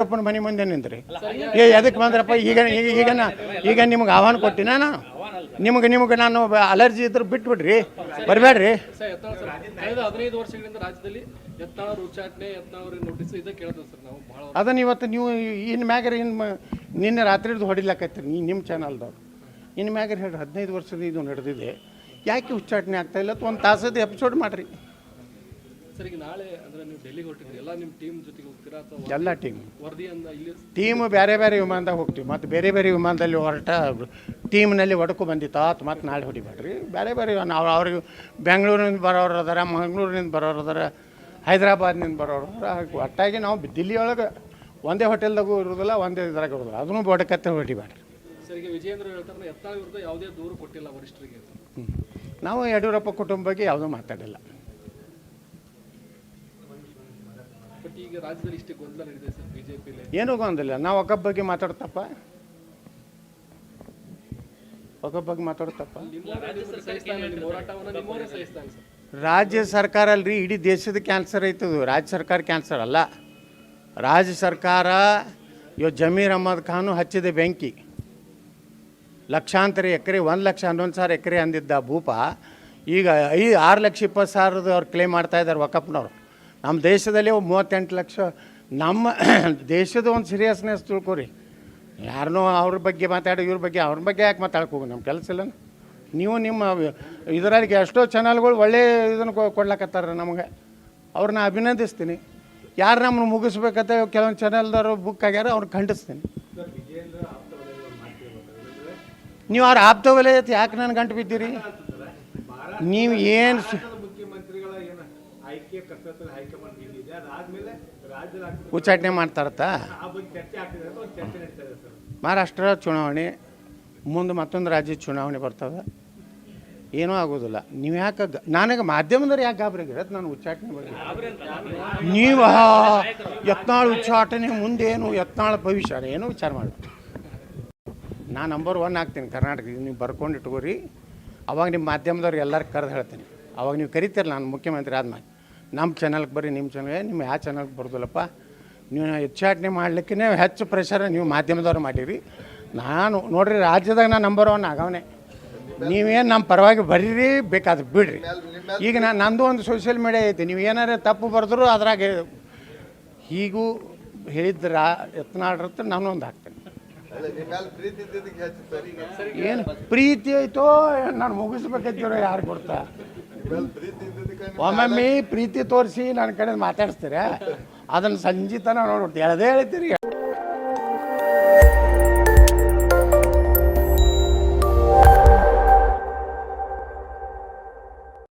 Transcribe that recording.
ಅಪ್ಪನ ಮನೆ ಮುಂದೆ ನಿಂತ್ರಿ. ಏ ಎದಕ್ಕೆ ಬಂದ್ರಪ್ಪ ಈಗ ಈಗ ಈಗ ನಾ- ಈಗ ನಿಮ್ಗೆ ಆಹ್ವಾನ ಕೊಟ್ಟಿನ ನಾನು. ನಿಮ್ಗೆ ನಿಮ್ಗೆ ನಾನು ಅಲರ್ಜಿ ಇದ್ರೆ ಬಿಟ್ಬಿಡ್ರಿ. ಬರಬೇಡ್ರಿ ಹದಿನೈದು ವರ್ಷಗಳಿಂದ ರಾಜ್ಯದಲ್ಲಿ ನಾವು ಅದನ್ನ ಇವತ್ತು ನೀವು ಇನ್ನು ಮ್ಯಾಗರ ಇನ್ನು ನಿನ್ನೆ ರಾತ್ರಿದು ಹೊಡಿಲಾಕೈತಿ ನೀ ನಿಮ್ಮ ಚಾನಲ್ದವ್ರು. ಇನ್ನು ಮ್ಯಾಗರ ಹೇಳಿ ಹದಿನೈದು ವರ್ಷದ ಇದು ನಡೆದಿದೆ. ಯಾಕೆ ಉಚ್ಚಾಟನೆ ಆಗ್ತಾ ಇಲ್ಲ? ಒಂದು ತಾಸದ ಎಪಿಸೋಡ್ ಮಾಡಿರಿ. ಸರ್ ಈಗ ನಾಳೆ ಅಂದ್ರೆ ನೀವು ಡೆಲ್ಲಿಗೆ ಹೊರಟಿದ್ರಿ ಎಲ್ಲ ನಿಮ್ಮ ಟೀಮ್ ಜೊತೆಗೆ ಹೋಗ್ತೀರಾ ಅಥವಾ ಎಲ್ಲ ಟೀಮ್ ವರದಿಯನ್ನ ಇಲ್ಲಿ ಟೀಮ್ ಬೇರೆ ಬೇರೆ ವಿಮಾನದಾಗ ಹೋಗ್ತೀವಿ. ಮತ್ತು ಬೇರೆ ಬೇರೆ ವಿಮಾನದಲ್ಲಿ ಹೊರಟ ಟೀಮ್ನಲ್ಲಿ ಒಡಕು ಬಂದಿತ್ತು. ಆತು ಮತ್ತು ನಾಳೆ ಹೊಡಿಬೇಡ್ರಿ. ಬೇರೆ ಬೇರೆ ನಾವು ಅವ್ರಿಗೆ ಬೆಂಗಳೂರಿನಿಂದ ಬರೋರು ಅದರ ಮಂಗಳೂರಿನಿಂದ ಬರೋರು ಅದಾರ ಹೈದ್ರಾಬಾದ್ನಿಂದ ಬರೋರು ಅದಾರ. ಒಟ್ಟಾಗಿ ನಾವು ದಿಲ್ಲಿ ಒಳಗೆ ಒಂದೇ ಹೋಟೆಲ್ದಾಗೂ ಇರೋದಿಲ್ಲ ಒಂದೇ ಇದ್ರಾಗ ಇರೋದಿಲ್ಲ. ಅದನ್ನು ಬಡಕತ್ತೆ ಹೊಡಿಬೇಡ್ರಿ. ಸರಿಗೆ ವಿಜಯೇಂದ್ರ ಹೇಳ್ತಾರೆ ಯಾವುದೇ ದೂರು ಕೊಟ್ಟಿಲ್ಲ ವರಿಷ್ಠರಿಗೆ ನಾವು ಯಡಿಯೂರಪ್ಪ ಕುಟುಂಬ ಬಗ್ಗೆ ಯಾವುದೂ ಮಾತಾಡಿಲ್ಲ. ಈಗ ರಾಜ್ಯದಲ್ಲಿ ಇಷ್ಟೇ ಗೊಂದಲ ನಡೆದಿದೆ ಸರ್ ಬಿಜೆಪಿಲಿ? ಏನೂ ಗೊಂದಲ ನಾವು ಒಕ್ಕಬ್ಬ ಬಗ್ಗೆ ಮಾತಾಡ್ತಪ್ಪ. ಒಕ್ಕಬ್ಬ ಬಗ್ಗೆ ಮಾತಾಡ್ತಪ್ಪ. ರಾಜ್ಯ ಸರ್ಕಾರ ಅಲ್ರಿ ಇಡೀ ದೇಶದ ಕ್ಯಾನ್ಸರ್ ಐತದು. ರಾಜ್ಯ ಸರ್ಕಾರ ಕ್ಯಾನ್ಸರ್ ಅಲ್ಲ. ರಾಜ್ಯ ಸರ್ಕಾರ ಇವ ಜಮೀರ್ ಅಹಮದ್ ಖಾನು ಹಚ್ಚಿದೆ ಬೆಂಕಿ. ಲಕ್ಷಾಂತರ ಎಕರೆ ಒಂದು ಲಕ್ಷ ಹನ್ನೊಂದು ಸಾವಿರ ಎಕರೆ ಅಂದಿದ್ದ ಭೂಪ ಈಗ ಐ ಆರು ಲಕ್ಷ ಇಪ್ಪತ್ತು ಸಾವಿರದ ಅವ್ರು ಕ್ಲೇಮ್ ಮಾಡ್ತಾ ಇದ್ದಾರೆ ವಕಪ್ನವ್ರು. ನಮ್ಮ ದೇಶದಲ್ಲಿ ಮೂವತ್ತೆಂಟು ಲಕ್ಷ, ನಮ್ಮ ದೇಶದ ಒಂದು ಸೀರಿಯಸ್ನೆಸ್ ತಿಳ್ಕೊರಿ ಯಾರನ್ನೋ ಅವ್ರ ಬಗ್ಗೆ ಮಾತಾಡಿ, ಇವ್ರ ಬಗ್ಗೆ, ಅವ್ರ ಬಗ್ಗೆ ಯಾಕೆ ಮಾತಾಡಕ್ಕೆ ಹೋಗು ನಮ್ಮ ಕೆಲಸ ಇಲ್ಲ ನೀವು ನಿಮ್ಮ ಇದರಲ್ಲಿ ಎಷ್ಟೋ ಚಾನಲ್ಗಳು ಒಳ್ಳೆ ಇದನ್ನು ಕೊಡ್ಲಕತ್ತಾರ ನಮಗೆ. ಅವ್ರನ್ನ ಅಭಿನಂದಿಸ್ತೀನಿ. ಯಾರು ನಮ್ಮನ್ನು ಮುಗಿಸ್ಬೇಕಂತ ಕೆಲವೊಂದು ಚಾನಲ್ದವರು ಬುಕ್ ಆಗ್ಯಾರ ಅವ್ರನ್ನ ಖಂಡಿಸ್ತೀನಿ. ನೀವು ಅವ್ರ ಆಪ್ತ ವಲಯತ್ ಯಾಕೆ ನನ್ನ ಗಂಟು ಬಿದ್ದೀರಿ? ನೀವು ಏನು ಇದೆ ಮಾಡ್ತಾರತ್ತ? ಮಹಾರಾಷ್ಟ್ರ ಚುನಾವಣೆ ಮುಂದೆ ಮತ್ತೊಂದು ರಾಜ್ಯದ ಚುನಾವಣೆ ಬರ್ತದೆ ಏನೂ ಆಗೋದಿಲ್ಲ. ನೀವು ಯಾಕೆ ನನಗೆ ಮಾಧ್ಯಮದವ್ರು ಯಾಕೆ ಗಾಬರಿ ಆಗಿರತ್ತೆ ನಾನು ಉಚ್ಚಾಟನೆ ಬಗ್ಗೆ. ನೀವು ಯತ್ನಾಳ್ ಉಚ್ಚಾಟನೆ ಮುಂದೇನು ಯತ್ನಾಳ ಭವಿಷ್ಯ ಏನು ವಿಚಾರ ಮಾಡಿ. ನಾನು ನಂಬರ್ ಒನ್ ಆಗ್ತೀನಿ ಕರ್ನಾಟಕ ನೀವು ಬರ್ಕೊಂಡು ಇಟ್ಕೋರಿ. ಅವಾಗ ನಿಮ್ಮ ಮಾಧ್ಯಮದವ್ರು ಎಲ್ಲರೂ ಕರೆದು ಹೇಳ್ತೀನಿ. ಅವಾಗ ನೀವು ಕರಿತೀರಲ್ಲ ನಾನು ಮುಖ್ಯಮಂತ್ರಿ ಆದ್ಮೇಲೆ. ನಮ್ಮ ಚಾನಲ್ಗೆ ಬರ್ರಿ ನಿಮ್ಮ ಚಾನಲ್ ನಿಮ್ಮ ಯಾವ ಚಾನಲ್ಗೆ ಬರ್ದಲ್ಲಪ್ಪ? ನೀವು ಹೆಚ್ಚಾಟನೆ ಮಾಡ್ಲಿಕ್ಕೆ ಹೆಚ್ಚು ಪ್ರೆಷರ್ ನೀವು ಮಾಧ್ಯಮದವ್ರು ಮಾಡಿರಿ. ನಾನು ನೋಡ್ರಿ, ರಾಜ್ಯದಾಗ ನಾನು ನಂಬರ್ ಒನ್ ಆಗವನೇ. ನೀವೇನು ನಮ್ಮ ಪರವಾಗಿ ಬರೀರಿ, ಬೇಕಾದ್ರೆ ಬಿಡ್ರಿ. ಈಗ ನಾನು ನಂದು ಒಂದು ಸೋಷಿಯಲ್ ಮೀಡಿಯಾ ಐತಿ, ನೀವು ಏನಾರ ತಪ್ಪು ಬರೆದ್ರು ಅದ್ರಾಗ ಹೀಗೂ ಹೇಳಿದ್ರ ಯತ್ನಾಡ್ರತ್ತ ನಾನು ಒಂದು ಹಾಕ್ತೇನೆ. ಏನು? ಪ್ರೀತಿ ಐತೋ ನಾನು ಮುಗಿಸ್ಬೇಕೈತಿರೋ ಯಾರು ಕೊಡ್ತಾ ಒಮ್ಮೊಮ್ಮೆ ಪ್ರೀತಿ ತೋರಿಸಿ ನನ್ನ ಕಡೆ ಮಾತಾಡಿಸ್ತೀರ ಅದನ್ನು ಸಂಜೆ ತನಕ ನೋಡ್ಬಿಟ್ಟು ಎಳ್ದೇ ಹೇಳ್ತೀರಿ